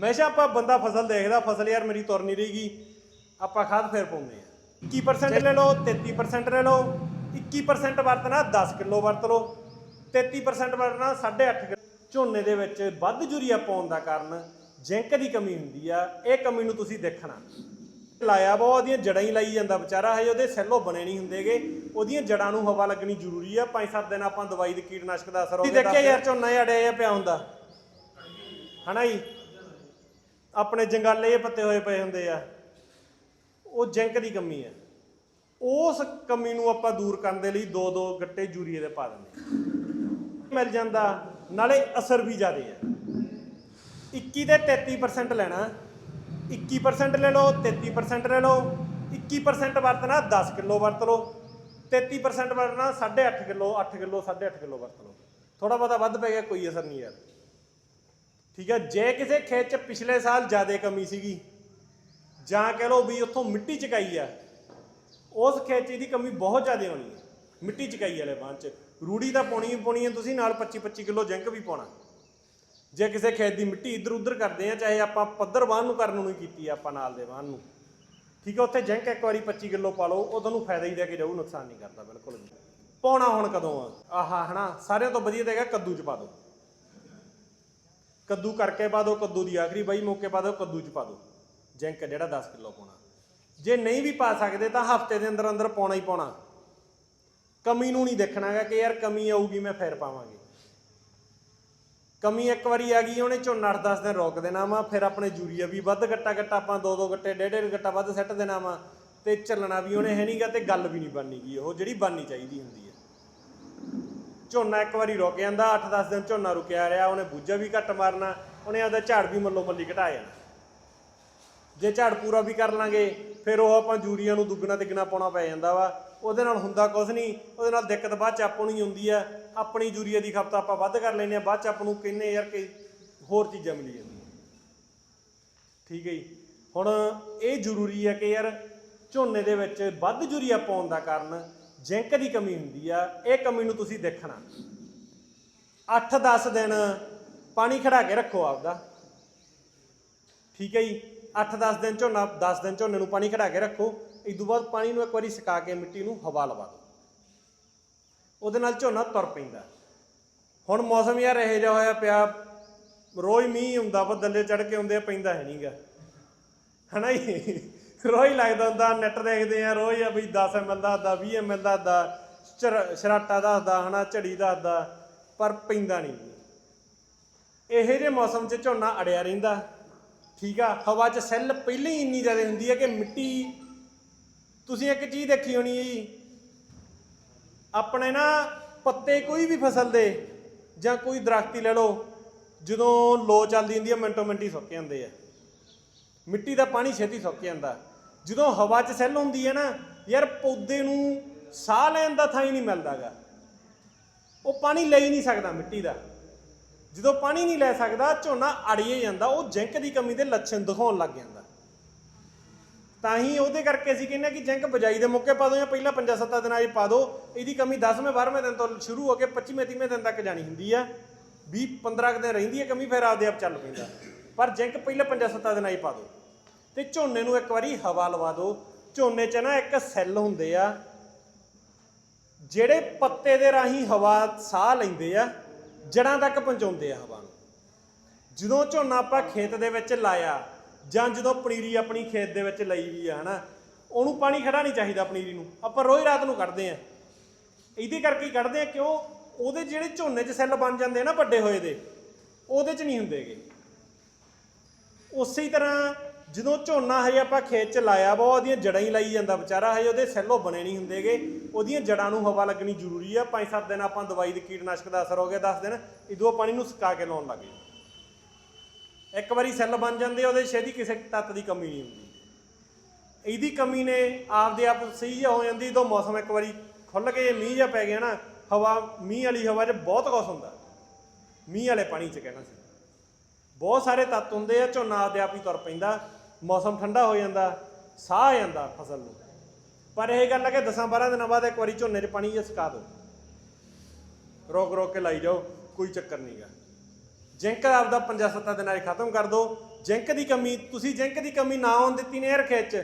ਹਮੇਸ਼ਾ ਆਪਾਂ ਬੰਦਾ ਫਸਲ ਦੇਖਦਾ ਫਸਲ ਯਾਰ ਮੇਰੀ ਤੁਰ ਨਹੀਂ ਰਹੀਗੀ ਆਪਾਂ ਖਾਦ ਫੇਰ ਪਾਉਂਦੇ ਆ। 21% ਲੈ ਲਓ 33% ਲੈ ਲਓ 21% ਵਰਤਣਾ 10 ਕਿਲੋ ਵਰਤ ਲਓ। 33% ਵਰਤਣਾ 8.5 ਕਿਲੋ। ਝੋਨੇ ਦੇ ਵਿੱਚ ਵੱਧ ਯੂਰੀਆ ਪਾਉਣ ਦਾ ਕਾਰਨ ਜ਼ਿੰਕ ਦੀ ਕਮੀ ਹੁੰਦੀ ਆ ਇਹ ਕਮੀ ਨੂੰ ਤੁਸੀਂ ਦੇਖਣਾ। ਲਾਇਆ ਵਾ ਉਹਦੀਆਂ ਜੜਾਂ ਹੀ ਲਾਈ ਜਾਂਦਾ ਵਿਚਾਰਾ ਹਜੇ ਉਹਦੇ ਸੈੱਲੋ ਬਣੇ ਨਹੀਂ ਹੁੰਦੇਗੇ ਉਹਦੀਆਂ ਜੜਾਂ ਨੂੰ ਹਵਾ ਲੱਗਣੀ ਜ਼ਰੂਰੀ ਆ 5-7 ਦਿਨ ਆਪਾਂ ਦਵਾਈ ਦੇ ਕੀਟਨਾਸ਼ਕ ਦਾ ਅਸਰ ਹੋਵੇ ਦੇਖਿਆ ਯਾਰ ਝੋਨਾ ਅੜਿਆ ਪਿਆ ਹੁੰਦਾ। ਹਨਾ ਜੀ? ਆਪਣੇ ਜੰਗਾਲੇ ਪੱਤੇ ਹੋਏ ਪਏ ਹੁੰਦੇ ਆ, ਉਹ ਜ਼ਿੰਕ ਦੀ ਕਮੀ ਹੈ। ਉਸ ਕਮੀ ਨੂੰ ਆਪਾਂ ਦੂਰ ਕਰਨ ਦੇ ਲਈ ਦੋ ਦੋ ਗੱਟੇ ਯੂਰੀਏ ਦੇ ਪਾ ਦਿੰਦੇ ਮਿਲ ਜਾਂਦਾ, ਨਾਲੇ ਅਸਰ ਵੀ ਜ਼ਿਆਦੇ ਆ 21 ਤੇ 33% ਲੈਣਾ 21% ਲੈ ਲਓ 33% ਲੈ ਲਓ 21% ਵਰਤਣਾ 10 ਕਿਲੋ ਵਰਤ ਲਓ 33% ਵਰਤਣਾ 8.5 ਕਿਲੋ 8 ਕਿਲੋ 8.5 ਕਿਲੋ ਵਰਤ ਲਓ। ਥੋੜਾ ਬਹੁਤਾ ਵੱਧ ਪੈ ਗਿਆ, ਕੋਈ ਅਸਰ ਨਹੀਂ ਯਾਰ। ਠੀਕ ਹੈ ਜੇ ਕਿਸੇ ਖੇਤ 'ਚ ਪਿਛਲੇ ਸਾਲ ਜ਼ਿਆਦਾ ਕਮੀ ਸੀਗੀ, ਜਾਂ ਕਹ ਲਓ ਵੀ ਉੱਥੋਂ ਮਿੱਟੀ ਚਕਾਈ ਆ, ਉਸ ਖੇਤ 'ਚ ਕਮੀ ਬਹੁਤ ਜ਼ਿਆਦਾ ਹੋਣੀ ਹੈ ਮਿੱਟੀ ਚਕਾਈ ਵਾਲੇ ਬਾਂਹ 'ਚ। ਰੂੜੀ ਤਾਂ ਪਾਉਣੀ ਹੀ ਪਾਉਣੀ ਹੈ ਤੁਸੀਂ ਨਾਲ 25 25 ਕਿਲੋ ਜ਼ਿੰਕ ਵੀ ਪਾਉਣਾ। ਜੇ ਕਿਸੇ ਖੇਤ ਦੀ ਮਿੱਟੀ ਇੱਧਰ ਉੱਧਰ ਕਰਦੇ ਆ, ਚਾਹੇ ਆਪਾਂ ਪੱਧਰ ਬਾਂਹ ਨੂੰ ਕਰਨ ਨੂੰ ਹੀ ਕੀਤੀ ਆ, ਆਪਾਂ ਨਾਲ ਦੇ ਬਾਹਨ ਨੂੰ। ਠੀਕ ਹੈ ਉੱਥੇ ਜ਼ਿੰਕ ਇੱਕ ਵਾਰੀ 25 ਕਿਲੋ ਪਾ ਲਓ, ਉਹ ਤੁਹਾਨੂੰ ਫਾਇਦਾ ਹੀ ਦੇ ਕੇ ਜਾਊ, ਨੁਕਸਾਨ ਨਹੀਂ ਕਰਦਾ, ਬਿਲਕੁਲ ਵੀ। ਪਾਉਣਾ ਹੁਣ ਕਦੋਂ ਆ? ਆਹਾ, ਹਨਾ, ਸਾਰਿਆਂ ਤੋਂ ਵਧੀਆ ਤਾਂ ਹੈਗਾ ਕੱਦੂ 'ਚ ਪਾ ਦਿਓ। ਕੱਦੂ ਕਰਕੇ ਪਾ ਦਿਓ, ਕੱਦੂ ਦੀ ਆਖਰੀ ਬਾਈ ਮੌਕੇ ਪਾ ਦਿਓ, ਕੱਦੂ 'ਚ ਪਾ ਦਿਓ। ਜ਼ਿੰਕ ਜਿਹੜਾ 10 ਕਿਲੋ ਪਾਉਣਾ। ਜੇ ਨਹੀਂ ਵੀ ਪਾ ਸਕਦੇ ਤਾਂ ਹਫ਼ਤੇ ਦੇ ਅੰਦਰ ਅੰਦਰ ਪਾਉਣਾ ਹੀ ਪਾਉਣਾ। ਕਮੀ ਨੂੰ ਨਹੀਂ ਦੇਖਣਾਗਾ ਕਿ ਯਾਰ ਕਮੀ ਆਊਗੀ, ਮੈਂ ਫੇਰ ਪਾਵਾਂਗੇ। ਕਮੀ ਇੱਕ ਵਾਰੀ ਆ ਗਈ, ਉਹਨੇ ਝੋਨਾ 10 ਦਿਨ ਰੋਕ ਦੇਣਾ ਵਾ, ਫਿਰ ਆਪਣੇ ਯੂਰੀਆ ਵੀ ਵੱਧ ਗੱਟਾ ਗੱਟਾ ਆਪਾਂ ਦੋ ਦੋ ਗੱਟੇ, ਡੇਢ ਡੇਢ ਗੱਟਾ ਵੱਧ ਸੱਟ ਦੇਣਾ ਵਾ। ਤੇ ਚੱਲਣਾ ਵੀ ਉਹਨੇ ਹੈ ਨਹੀਂਗਾ ਤੇ ਗੱਲ ਵੀ ਨਹੀਂ ਬਣਨੀ ਗੀ, ਉਹ ਜਿਹੜੀ ਬਣਨੀ ਚਾਹੀਦੀ ਹੁੰਦੀ ਹੈ। ਝੋਨਾ ਇੱਕ ਵਾਰੀ ਰੁਕ ਜਾਂਦਾ 8-10 ਦਿਨ ਝੋਨਾ ਰੁਕਿਆ ਰਿਹਾ, ਉਹਨੇ ਬੂਝਾ ਵੀ ਘੱਟ ਮਾਰਨਾ, ਉਹਨੇ ਆਪਦਾ ਝਾੜ ਵੀ ਮੱਲੋ ਮੱਲੀ ਘਟਾ ਜਾਣਾ। ਜੇ ਝਾੜ ਪੂਰਾ ਵੀ ਕਰ ਲਾਂਗੇ, ਫਿਰ ਉਹ ਆਪਾਂ ਯੂਰੀਆ ਨੂੰ ਦੁੱਗਣਾ ਤਿੱਗਣਾ ਪਾਉਣਾ ਪੈ ਜਾਂਦਾ ਵਾ। ਉਹਦੇ ਨਾਲ ਹੁੰਦਾ ਕੁਝ ਨਹੀਂ ਉਹਦੇ ਨਾਲ ਦਿੱਕਤ ਬਾਅਦ ਚ ਆਪਾਂ ਨੂੰ ਹੀ ਹੁੰਦੀ ਆ। ਆਪਣੀ ਯੂਰੀਆ ਦੀ ਖਪਤ ਆਪਾਂ ਵੱਧ ਕਰ ਲੈਂਦੇ ਆ ਬਾਅਦ ਚ ਆਪਾਂ ਨੂੰ ਕਹਿੰਨੇ ਯਾਰ ਕਿ ਹੋਰ ਚੀਜ਼ਾਂ ਮਿਲੀ ਜਾਂਦੀਆਂ। ਠੀਕ ਹੈ ਜੀ। ਹੁਣ ਇਹ ਜ਼ਰੂਰੀ ਹੈ ਕਿ ਯਾਰ ਝੋਨੇ ਦੇ ਵਿੱਚ ਵੱਧ ਯੂਰੀਆ ਪਾਉਣ ਦਾ ਕਾਰਨ ਜ਼ਿੰਕ ਦੀ ਕਮੀ ਹੁੰਦੀ ਆ, ਇਹ ਕਮੀ ਨੂੰ ਤੁਸੀਂ ਦੇਖਣਾ। 8-10 ਦਿਨ ਪਾਣੀ ਖੜਾ ਕੇ ਰੱਖੋ ਆਪਦਾ। ਠੀਕ ਹੈ ਜੀ? 8-10 ਦਿਨ ਝੋਨਾ 10 ਦਿਨ ਝੋਨੇ ਨੂੰ ਪਾਣੀ ਖੜਾ ਕੇ ਰੱਖੋ। ਇਸ ਤੋਂ ਬਾਅਦ ਪਾਣੀ ਨੂੰ ਇੱਕ ਵਾਰੀ ਸੁਕਾ ਕੇ ਮਿੱਟੀ ਨੂੰ ਹਵਾ ਲਵਾ ਦਿਓ। ਉਹਦੇ ਨਾਲ ਝੋਨਾ ਤੁਰ ਪੈਂਦਾ। ਹੁਣ ਮੌਸਮ ਯਾਰ ਇਹੋ ਜਿਹਾ ਹੋਇਆ ਪਿਆ, ਰੋਜ਼ ਮੀਂਹ ਹੁੰਦਾ, ਬੱਦਲੇ ਚੜ ਕੇ ਆਉਂਦੇ ਪੈਂਦਾ ਹੈ ਨਹੀਂਗਾ ਹਨਾ ਜੀ? ਰੋਜ਼ ਲੱਗਦਾ ਹੁੰਦਾ ਨੈਟ ਦੇਖਦੇ ਆ ਰੋਜ਼ ਆ ਵੀ 10 ਐਮਐਲ ਦਾ ਦਾ 20 ਐਮਐਲ ਦਾ ਦਾ ਸ਼ਰਾਟਾ ਦੱਸਦਾ, ਹਨਾ, ਝੜੀ ਦੱਸਦਾ, ਪਰ ਪੈਂਦਾ ਨਹੀਂ। ਇਹੋ ਜਿਹੇ ਮੌਸਮ 'ਚ ਝੋਨਾ ਅੜਿਆ ਰਹਿੰਦਾ। ਠੀਕ ਆ, ਹਵਾ 'ਚ ਸੈੱਲ ਪਹਿਲਾਂ ਹੀ ਇੰਨੀ ਜ਼ਿਆਦਾ ਹੁੰਦੀ ਹੈ ਕਿ ਮਿੱਟੀ, ਤੁਸੀਂ ਇੱਕ ਚੀਜ਼ ਦੇਖੀ ਹੋਣੀ ਹੈ ਜੀ। ਆਪਣੇ ਨਾ ਪੱਤੇ ਕੋਈ ਵੀ ਫਸਲ ਦੇ, ਜਾਂ ਕੋਈ ਦਰਖਤੀ ਲੈ ਲਓ, ਜਦੋਂ ਲੋ ਚੱਲਦੀ ਹੁੰਦੀ ਹੈ ਮਿੰਟੋ ਮਿੰਟੀ ਸੁੱਕ ਜਾਂਦੇ ਆ। ਮਿੱਟੀ ਦਾ ਪਾਣੀ ਛੇਤੀ ਸੁੱਕ ਜਾਂਦਾ। ਜਦੋਂ ਹਵਾ 'ਚ ਸੈੱਲ ਹੁੰਦੀ ਹੈ ਨਾ, ਯਾਰ ਪੌਦੇ ਨੂੰ ਸਾਹ ਲੈਣ ਦਾ ਥਾਂ ਹੀ ਨਹੀਂ ਮਿਲਦਾਗਾ। ਉਹ ਪਾਣੀ ਲੈ ਹੀ ਨਹੀਂ ਸਕਦਾ ਮਿੱਟੀ ਦਾ। ਜਦੋਂ ਪਾਣੀ ਨਹੀਂ ਲੈ ਸਕਦਾ, ਝੋਨਾ ਅੜੀਏ ਜਾਂਦਾ, ਉਹ ਜ਼ਿੰਕ ਦੀ ਕਮੀ ਦੇ ਲੱਛਣ ਦਿਖਾਉਣ ਲੱਗ ਜਾਂਦਾ। ਤਾਂ ਹੀ ਉਹਦੇ ਕਰਕੇ ਅਸੀਂ ਕਹਿੰਦੇ ਹਾਂ ਕਿ ਜ਼ਿੰਕ ਬਜਾਈ ਦੇ ਮੌਕੇ ਪਾ ਦਿਓ ਜਾਂ ਪਹਿਲਾਂ 5-7 ਦਿਨਾਂ 'ਚ ਪਾ ਦਿਓ। ਇਹਦੀ ਕਮੀ 10ਵੇਂ 12ਵੇਂ ਦਿਨ ਤੋਂ ਸ਼ੁਰੂ ਹੋ ਕੇ 25ਵੇਂ 30ਵੇਂ ਦਿਨ ਤੱਕ ਜਾਣੀ ਹੁੰਦੀ ਆ। 20 15 ਕੁ ਦਿਨ ਰਹਿੰਦੀ ਹੈ, ਕਮੀ ਫਿਰ ਆਪਦੇ ਆਪ ਚੱਲ ਪੈਂਦਾ। ਪਰ ਜ਼ਿੰਕ ਪਹਿਲਾਂ 5-7 ਦਿਨਾਂ 'ਚ ਪਾ ਦਿਓ। ਤੇ ਝੋਨੇ ਨੂੰ ਇੱਕ ਵਾਰੀ ਹਵਾ ਲਵਾ ਦਿਓ। ਝੋਨੇ 'ਚ ਨਾ ਇੱਕ ਸੈੱਲ ਹੁੰਦੇ ਆ, ਜਿਹੜੇ ਪੱਤੇ ਦੇ ਰਾਹੀਂ ਹਵਾ ਸਾਹ ਲੈਂਦੇ ਆ ਜੜਾਂ ਤੱਕ ਪਹੁੰਚਾਉਂਦੇ ਆ ਹਵਾ ਨੂੰ। ਜਦੋਂ ਝੋਨਾ ਆਪਾਂ ਖੇਤ ਦੇ ਵਿੱਚ ਲਾਇਆ ਜਾਂ ਜਦੋਂ ਪਨੀਰੀ ਆਪਣੀ ਖੇਤ ਦੇ ਵਿੱਚ ਲਈ ਵੀ ਆ, ਹਨਾ, ਉਹਨੂੰ ਪਾਣੀ ਖੜਾ ਨਹੀਂ ਚਾਹੀਦਾ ਪਨੀਰੀ ਨੂੰ। ਆਪਾਂ ਰੋਜ਼ ਰਾਤ ਨੂੰ ਕੱਢਦੇ ਆ। ਇਹਦੇ ਕਰਕੇ ਹੀ ਕੱਢਦੇ ਆ ਕਿਉਂ? ਉਹਦੇ ਜਿਹੜੇ ਝੋਨੇ 'ਚ ਸੈੱਲ ਬਣ ਜਾਂਦੇ ਆ ਨਾ ਵੱਡੇ ਹੋਏ ਦੇ, ਉਹਦੇ 'ਚ ਨਹੀਂ ਹੁੰਦੇਗੇ ਉਸੇ ਹੀ ਤਰ੍ਹਾਂ ਜਦੋਂ ਝੋਨਾ ਹਜੇ ਆਪਾਂ ਖੇਤ 'ਚ ਲਾਇਆ ਵਾ ਉਹਦੀਆਂ ਜੜਾਂ ਹੀ ਲਾਈ ਜਾਂਦਾ ਵਿਚਾਰਾ ਹਜੇ ਉਹਦੇ ਸੈੱਲੋ ਬਣੇ ਨਹੀਂ ਹੁੰਦੇਗੇ ਉਹਦੀਆਂ ਜੜਾਂ ਨੂੰ ਹਵਾ ਲੱਗਣੀ ਜ਼ਰੂਰੀ ਆ। 5-7 ਦਿਨ ਆਪਾਂ ਦਵਾਈ ਦੇ ਕੀਟਨਾਸ਼ਕ ਦਾ ਅਸਰ ਹੋ ਗਿਆ 10 ਦਿਨ ਇਦੋਂ ਪਾਣੀ ਨੂੰ ਸੁਕਾ ਕੇ ਲਾਉਣ ਲੱਗੇ ਇੱਕ ਵਾਰੀ ਸੈੱਲ ਬਣ ਜਾਂਦੇ ਆ, ਉਹਦੇ ਛੇਤੀ ਕਿਸੇ ਤੱਤ ਦੀ ਕਮੀ ਨਹੀਂ ਹੁੰਦੀ। ਇਹਦੀ ਕਮੀ ਨੇ ਆਪਦੇ ਆਪ ਸਹੀ ਜਿਹਾ ਹੋ ਜਾਂਦੀ ਜਦੋਂ ਮੌਸਮ ਇੱਕ ਵਾਰੀ ਖੁੱਲ ਕੇ ਮੀਂਹ ਜਿਹਾ ਪੈ ਗਿਆ ਨਾ ਹਵਾ ਮੀਂਹ ਵਾਲੀ ਹਵਾ 'ਚ ਬਹੁਤ ਕੁਛ ਹੁੰਦਾ। ਮੀਂਹ ਵਾਲੇ ਪਾਣੀ 'ਚ ਕਹਿਣਾ ਸੀ। ਬਹੁਤ ਸਾਰੇ ਤੱਤ ਹੁੰਦੇ ਆ ਝੋਨਾ ਆਪਦੇ ਆਪ ਹੀ ਤੁਰ ਪੈਂਦਾ। ਮੌਸਮ ਠੰਡਾ ਹੋ ਜਾਂਦਾ, ਸਾਹ ਆ ਜਾਂਦਾ ਫਸਲ ਨੂੰ। ਪਰ ਇਹ ਗੱਲ ਹੈ ਕਿ 10 12 ਦਿਨਾਂ ਬਾਅਦ ਇੱਕ ਵਾਰੀ ਝੋਨੇ 'ਚ ਪਾਣੀ ਜਿਹਾ ਸੁਕਾ ਦਿਓ। ਰੋਕ ਰੋਕ ਕੇ ਲਾਈ ਜਾਓ, ਕੋਈ ਚੱਕਰ ਨਹੀਂਗਾ ਜ਼ਿੰਕ ਆਪਦਾ 5-7 ਦਿਨਾਂ 'ਚ ਖਤਮ ਕਰ ਦਿਓ। ਜ਼ਿੰਕ ਦੀ ਕਮੀ, ਤੁਸੀਂ ਜ਼ਿੰਕ ਦੀ ਕਮੀ ਨਾ ਆਉਣ ਦਿੱਤੀ ਨੇ ਖੇਤ 'ਚ,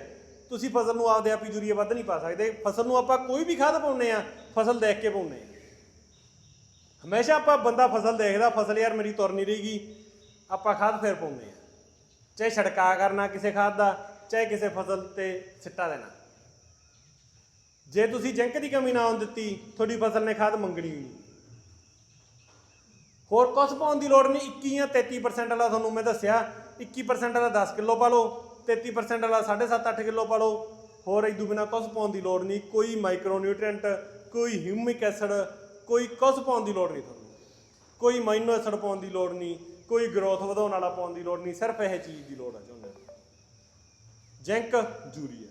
ਤੁਸੀਂ ਫਸਲ ਨੂੰ ਆਪਦੇ ਆਪ ਹੀ ਯੂਰੀਆ ਵੱਧ ਨਹੀਂ ਪਾ ਸਕਦੇ। ਫਸਲ ਨੂੰ ਆਪਾਂ ਕੋਈ ਵੀ ਖਾਦ ਪਾਉਨੇ ਆ ਫਸਲ ਦੇਖ ਕੇ ਪਾਉਨੇ ਆ ਹਮੇਸ਼ਾ ਆਪਾਂ ਬੰਦਾ ਫਸਲ ਦੇਖਦਾ, ਫਸਲ ਯਾਰ ਮੇਰੀ ਤੁਰ ਨਹੀਂ ਰਹੀਗੀ, ਆਪਾਂ ਖਾਦ ਫੇਰ ਪਾਉਂਦੇ ਆ ਚਾਹੇ ਛੜਕਾ ਕਰਨਾ ਕਿਸੇ ਖਾਦ ਦਾ, ਚਾਹੇ ਕਿਸੇ ਫਸਲ ਤੇ ਸਿੱਟਾ ਦੇਣਾ। ਜੇ ਤੁਸੀਂ ਜ਼ਿੰਕ ਦੀ ਕਮੀ ਨਾ ਆਉਣ ਦਿੱਤੀ, ਤੁਹਾਡੀ ਫਸਲ ਨੇ ਖਾਦ ਮੰਗਣੀ ਨਹੀਂ ਹੋਰ ਕੁਛ ਪਾਉਣ ਦੀ ਲੋੜ ਨਹੀਂ 21 ਜਾਂ 33% ਵਾਲਾ ਤੁਹਾਨੂੰ ਮੈਂ ਦੱਸਿਆ 21% ਵਾਲਾ 10 ਕਿਲੋ ਪਾ ਲਓ 33% ਵਾਲਾ 7.5 8 ਕਿਲੋ ਪਾ ਲਓ। ਹੋਰ ਇਦੋਂ ਬਿਨਾ ਕੁਛ ਪਾਉਣ ਦੀ ਲੋੜ ਨਹੀਂ, ਕੋਈ ਮਾਈਕਰੋ ਨਿਊਟ੍ਰੀਐਂਟ ਕੋਈ ਹਿਊਮਿਕ ਐਸਿਡ ਕੋਈ ਕੁਛ ਪਾਉਣ ਦੀ ਲੋੜ ਨਹੀਂ ਤੁਹਾਨੂੰ। ਕੋਈ ਮਾਈਨੋ ਐਸਿਡ ਪਾਉਣ ਦੀ ਲੋੜ ਨਹੀਂ ਕੋਈ ਗਰੋਥ ਵਧਾਉਣ ਵਾਲਾ ਪਾਉਣ ਦੀ ਲੋੜ ਨਹੀਂ, ਸਿਰਫ ਇਹ ਚੀਜ਼ ਦੀ ਲੋੜ ਹੈ ਝੋਨੇ ਨੂੰ ਜ਼ਿੰਕ ਯੂਰੀਆ